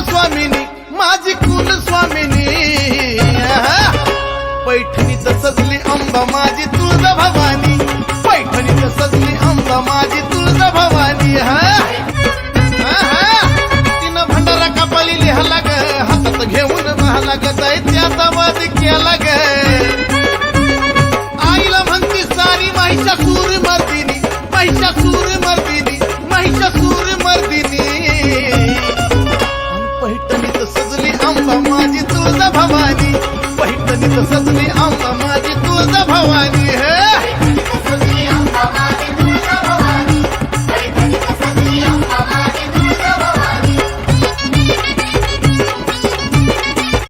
कुलस्वामिनी माझी कुलस्वामिनी. पैठणी सजली अंबा माझी तुळज भवानी. पैठणी सजली अंबा माझी तुळज भवानी. तिनं भंडारा कापाली लिहा लाग हातात घेऊन राहला ग दैत्याचा वाद केला ग आईला म्हणती सारी माहिती सूर सजली आंबा माझी तुळजा भवानी पैठणीत सजली आंबा माझी तुळजा भवानी